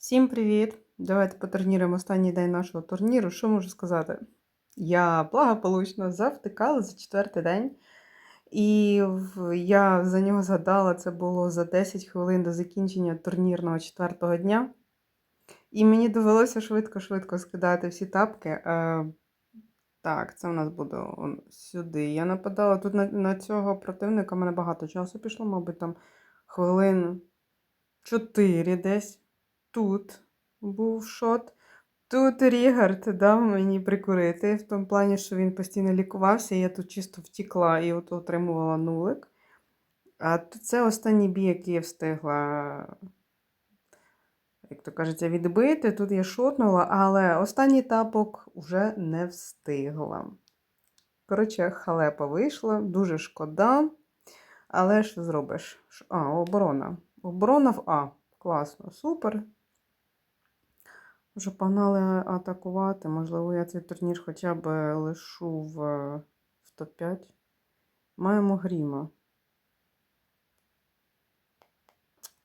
Всім привіт! Давайте потурніримо останній день нашого турніру. Що можу сказати? Я благополучно завтикала за четвертий день, і я за нього згадала, це було за 10 хвилин до закінчення турнірного четвертого дня. І мені довелося швидко-швидко скидати всі тапки. Так, це у нас буде сюди. Я нападала тут на, на цього противника, мене багато часу пішло, мабуть, там хвилин 4 десь. Тут був шот. Тут Рігард дав мені прикурити, в тому плані, що він постійно лікувався, і я тут чисто втікла і от отримувала нулик. А це останній бій, який я встигла, як то кажеться, відбити. Тут я шотнула, але останній тапок вже не встигла. Коротше, халепа вийшла, дуже шкода. Але що зробиш? А, оборона. Оборона в А. Класно, супер. Вже погнали атакувати. Можливо, я цей турнір хоча б лишу в, в топ-5. Маємо Гріма.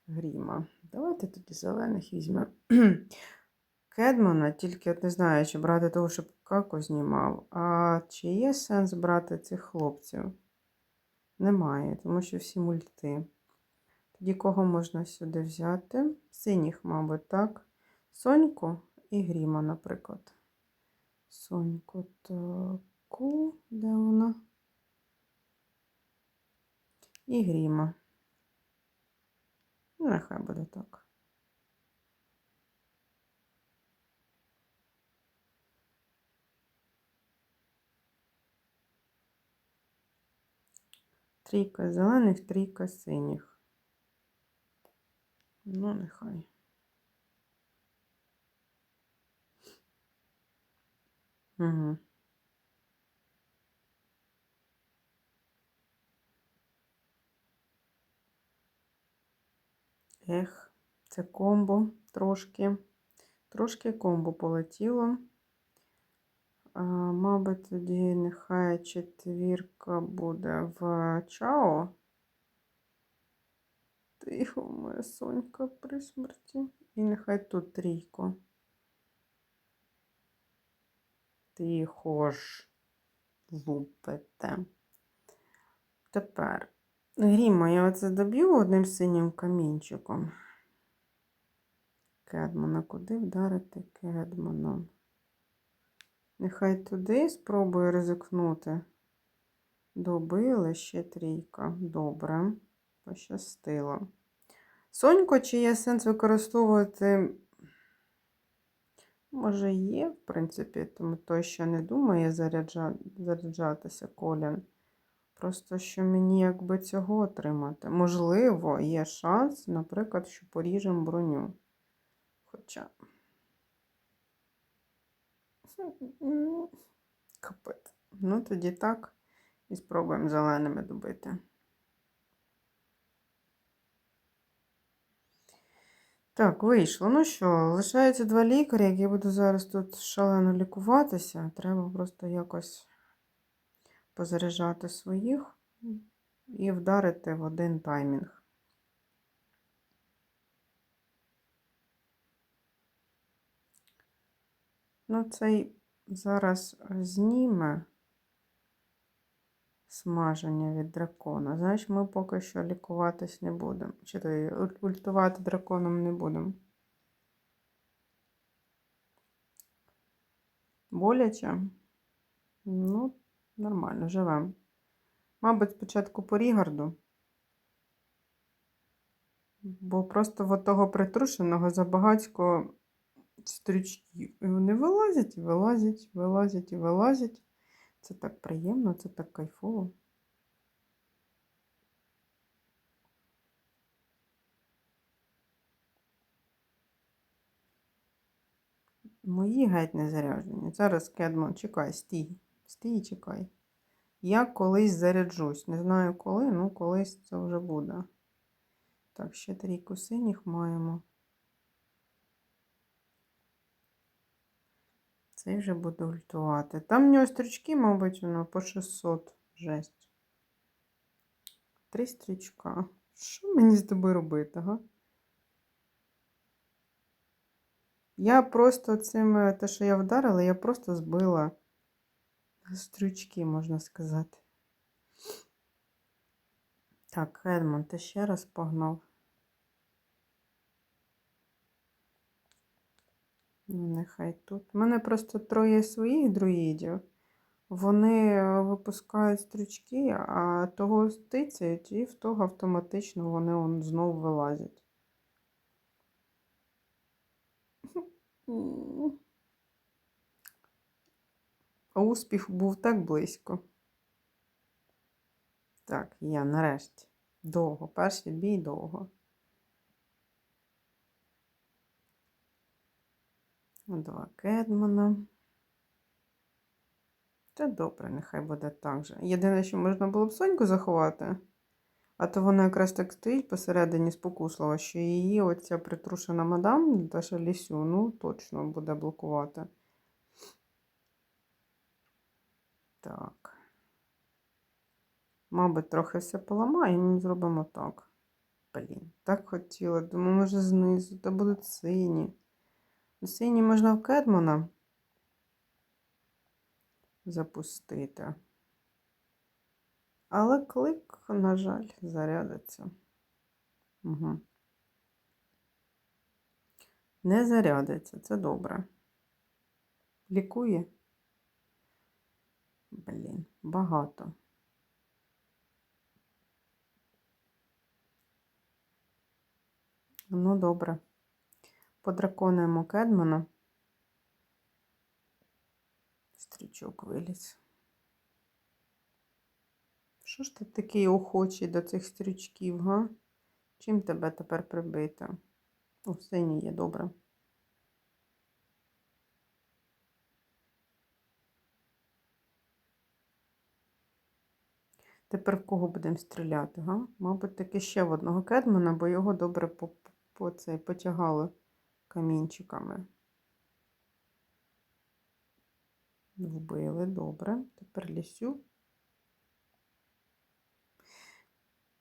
Гріма. Давайте тоді зелених візьмемо. Кедмана, тільки от не знаю, чи брати того, щоб Како знімав. А чи є сенс брати цих хлопців? Немає, тому що всі мульти. Тоді кого можна сюди взяти? Синіх, мабуть, так. Соньку і Гріма, наприклад. Соньку таку, де вона? І Гріма. Ну, Нехай буде так. Трійка зелених, трійка синіх. Ну, нехай. Угу. Ех, це комбо трошки. Трошки комбо полетіло. А, мабуть, тоді нехай четвірка буде в Чао. Тихо, моя сонька при смерті. І нехай тут трійко. Тихо ж лупите. Тепер Гріма я оце доб'ю одним синім камінчиком. Кедмана. Куди вдарити Кедманом? Нехай туди спробую ризикнути. Добили ще трійка. Добре, пощастило. Сонько, чи є сенс використовувати? Може, є, в принципі, тому той, що не думає заряджа... заряджатися Колін. Просто що мені якби цього отримати. Можливо, є шанс, наприклад, що поріжемо броню. Хоча. Капець. Ну, тоді так. І спробуємо зеленими добити. Так, вийшло. Ну що, лишається два лікарі, які буду зараз тут шалено лікуватися. Треба просто якось позаряджати своїх і вдарити в один таймінг. Ну, цей зараз зніме смаження від дракона. Значить, ми поки що лікуватись не будемо. Чи то ультувати драконом не будемо. Боляче? Ну, нормально, живемо. Мабуть, спочатку по Рігарду. Бо просто в того притрушеного забагацько стрічків. І вони вилазять, вилазять, вилазять і вилазять. Це так приємно, це так кайфово. Мої геть не заряджені. Зараз Кедмон, чекай, стій. Стій чекай. Я колись заряджусь. Не знаю коли, ну колись це вже буде. Так, ще трійку синіх маємо. Цей вже буде ультувати. Там в нього стрічки, мабуть, воно по 600. Жесть. Три стрічка. Що мені з тобою робити, га? Я просто цим, е, те, що я вдарила, я просто збила стрючки, можна сказати. Так, Едмон, ти ще раз погнав. Нехай тут. У мене просто троє своїх друїдів. Вони е, випускають стрічки, а того стицяють, і в того автоматично вони он знову вилазять. А успіх був так близько. Так, я нарешті. Довго. Перший бій довго. Два кедмана. Це добре, нехай буде так же. Єдине, що можна було б соньку заховати, а то вона якраз так стоїть посередині спокуслива, що її оця притрушена мадам, Даша Лісю, ну, точно буде блокувати. Так. Мабуть, трохи все поламаємо і зробимо так. Блін, так хотіла. Думаю, може знизу, та будуть сині. Сині можна в Кедмана запустити. Але клик, на жаль, зарядиться. Угу. Не зарядиться, це добре. Лікує? Блін, багато. Ну, добре. Подраконуємо Кедмана. Стрічок виліз. Що ж ти такий охочий до цих стрічків, га? Чим тебе тепер прибити? О, синій є, добре. Тепер в кого будемо стріляти, га? Мабуть, таки ще в одного кедмана, бо його добре по, по цей, потягали камінчиками. Вбили, добре. Тепер лісю.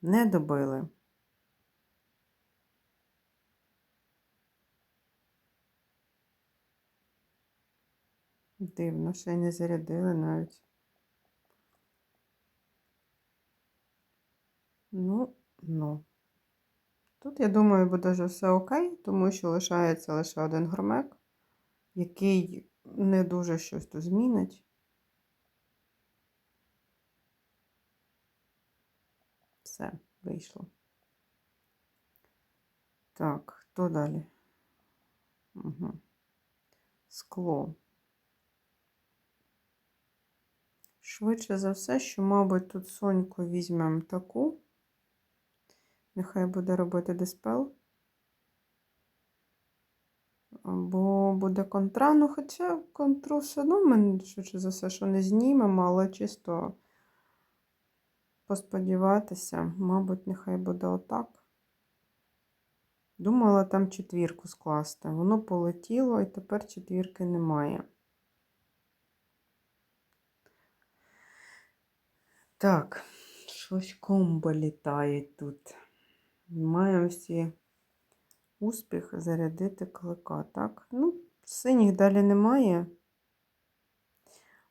Не добили. Дивно, ще й не зарядили навіть. Ну, ну. Тут, я думаю, буде вже все окей, тому що лишається лише один громек, який не дуже щось тут змінить. Все, вийшло. Так, хто далі? Угу. Скло. Швидше за все, що, мабуть, тут соньку візьмемо таку. Нехай буде робити диспел. Бо буде контра, ну хоча контру все одно ми швидше за все, що не знімемо, але чисто посподіватися, мабуть, нехай буде отак. Думала там четвірку скласти. Воно полетіло і тепер четвірки немає. Так, щось комбо літає тут. Маємо всі успіх зарядити клика, так? Ну, синіх далі немає.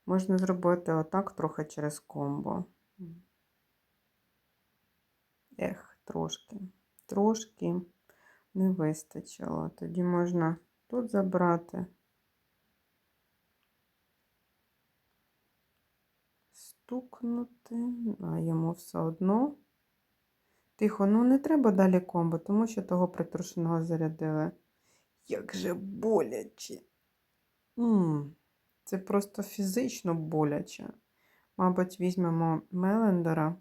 Можна зробити отак трохи через комбо. Ех, трошки, трошки не вистачило. Тоді можна тут забрати. Стукнути, а йому все одно. Тихо, ну не треба далі комбо, тому що того притрушеного зарядили. Як же боляче. М, Це просто фізично боляче. Мабуть, візьмемо Мелендера,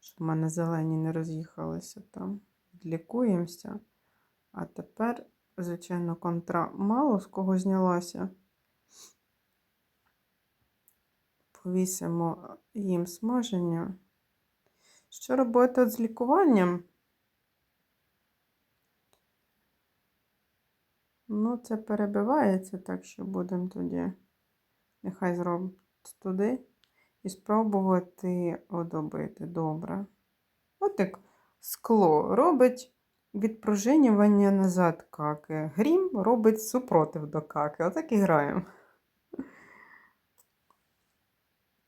щоб в мене зелені не роз'їхалися там. Відлікуємося. А тепер, звичайно, контра мало з кого знялася. Повісимо їм смаження. Що робити з лікуванням? Ну, це перебивається, так що будемо тоді, нехай зробити туди і спробувати одобити. Добре. От як скло робить відпружинювання назад каки. Грім робить супротив до каки. Отак і граємо.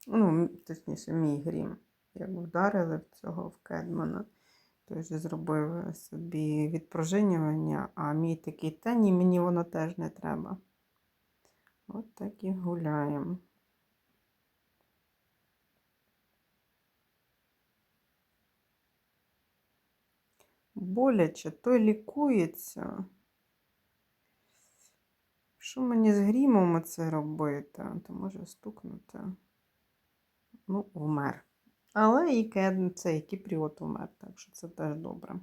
Ну, точніше, мій грім. Як вдарили в цього в Кедмана. Той же зробив собі відпружинювання, а мій такий, та ні, мені воно теж не треба. От так і гуляємо. Боляче, той лікується. Що мені з грімом це робити? То може стукнути. Ну, вмер. Але і кед, цей кіпріот умер, так що це теж добре.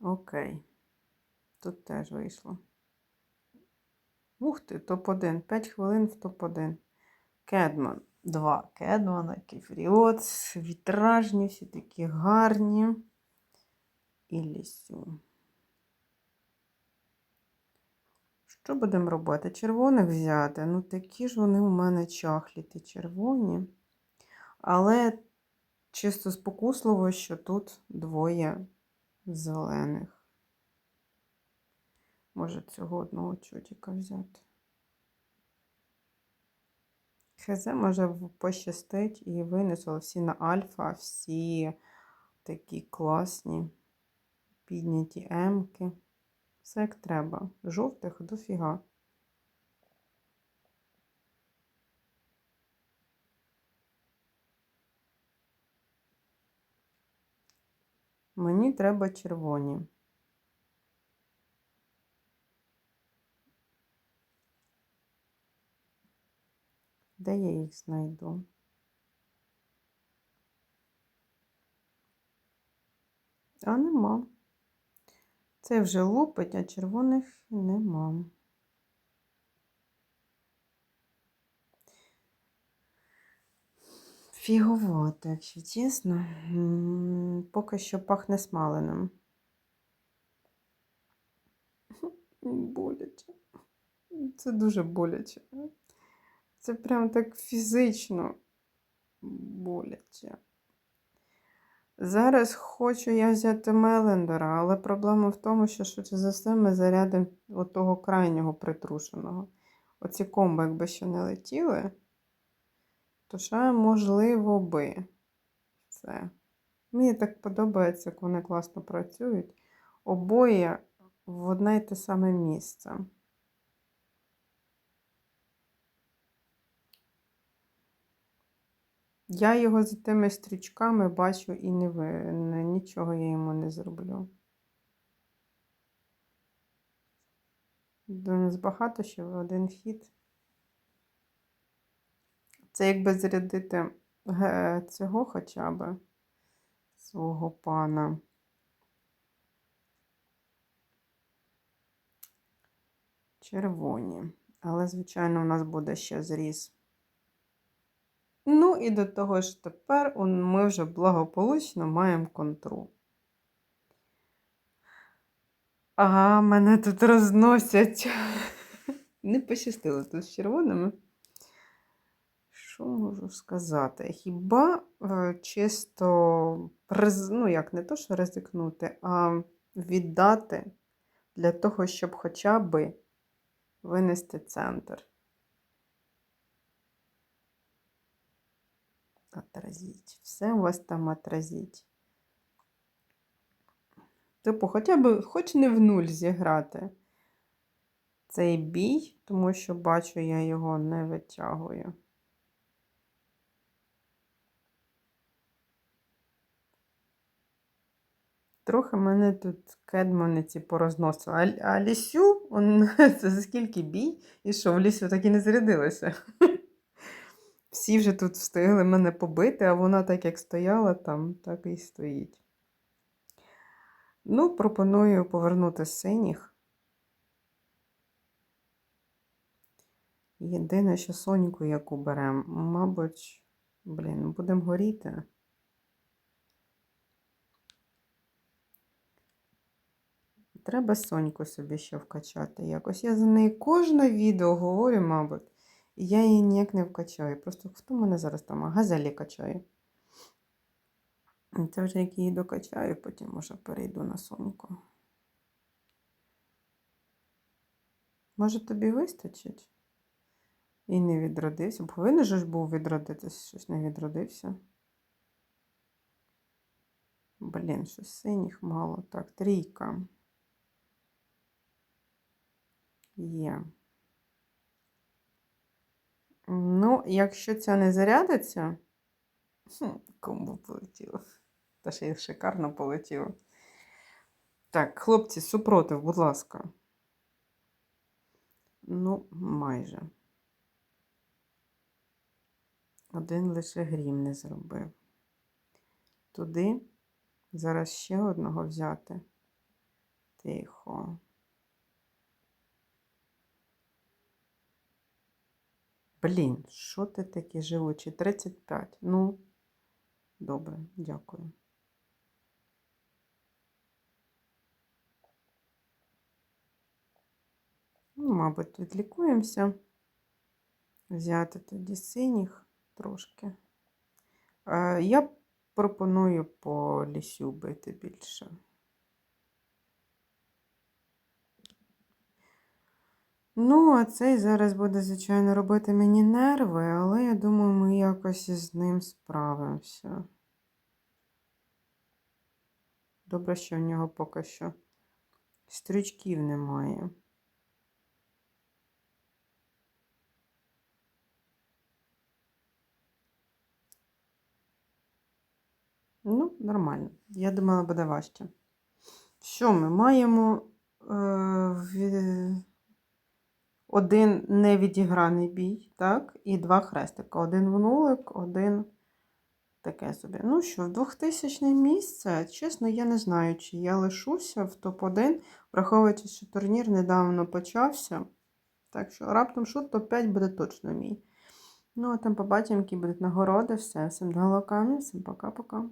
Окей. Тут теж вийшло. Ух ти, топ-1. 5 хвилин в топ-1. Кедман. Два кедмана, кефріот, вітражні, всі такі гарні. І лісю. Що будемо робити? Червоних взяти. Ну, такі ж вони у мене чахлі, ті червоні. Але чисто спокусливо, що тут двоє зелених. Може, цього одного чотика взяти. Хз, може, пощастить і винесла всі на альфа, всі такі класні, підняті емки. Все як треба. Жовтих дофіга. Мені треба червоні. Де я їх знайду? А нема. Це вже лупить, а червоних нема. Фіговато, якщо чесно. Поки що пахне смаленим. Боляче. Це дуже боляче. Це прям так фізично боляче. Зараз хочу я взяти Мелендера, але проблема в тому, що швидше за все ми зарядимо того крайнього притрушеного. Оці комби, якби ще не летіли, то ще можливо би це. Мені так подобається, як вони класно працюють. Обоє в одне й те саме місце. Я його за тими стрічками бачу і не ви... не- нічого я йому не зроблю. До нас багато ще в один хід. Це якби зарядити цього хоча б свого пана. Червоні. Але, звичайно, у нас буде ще зріз. Ну і до того ж тепер ми вже благополучно маємо контру. Ага, мене тут розносять. Не пощастило тут з червоними. Що можу сказати? Хіба е, чисто, ну як не то, що ризикнути, а віддати для того, щоб хоча б винести центр. Отразіть. Все у вас там отразіть. Типу, хоча б хоч не в нуль зіграти цей бій, тому що бачу, я його не витягую. Трохи мене тут кедманиці порозносили. А, а лісю, он, це за скільки бій? І що, в лісю так і не зарядилося. Всі вже тут встигли мене побити, а вона так як стояла там, так і стоїть. Ну, пропоную повернути синіх. Єдине, що Соньку яку беремо, мабуть, блін, будемо горіти. Треба Соньку собі ще вкачати якось. Я за неї кожне відео говорю, мабуть, я її ніяк не вкачаю. Просто хто мене зараз там газелі качає? Це вже як її докачаю, потім може перейду на соньку. Може, тобі вистачить? І не відродився. Повинен же ж був відродитись, щось не відродився. Блін, щось синіх мало. Так, трійка. Є. Ну, якщо ця не зарядиться, хм, комбо полетіло. Та ще й шикарно полетіло. Так, хлопці, супротив, будь ласка. Ну, майже. Один лише грім не зробив. Туди зараз ще одного взяти. Тихо. Блін, що ти таке живучий? 35. Ну, добре, дякую. Ну, мабуть, відлікуємося. Взяти тоді синіх трошки. Е, Я пропоную по лісю бити більше. Ну, а цей зараз буде, звичайно, робити мені нерви, але я думаю, ми якось із ним справимося. Добре, що в нього поки що стрічків немає. Ну, нормально. Я думала, буде важче. Що ми маємо е, один невідіграний бій, так? І два хрестика. Один в нулик, один таке собі. Ну що, в 2000 місце, чесно, я не знаю, чи я лишуся в топ-1, враховуючи, що турнір недавно почався. Так що раптом шут топ-5 буде точно мій. Ну, а там побачимо, які будуть нагороди. Все, всім до всім пока-пока.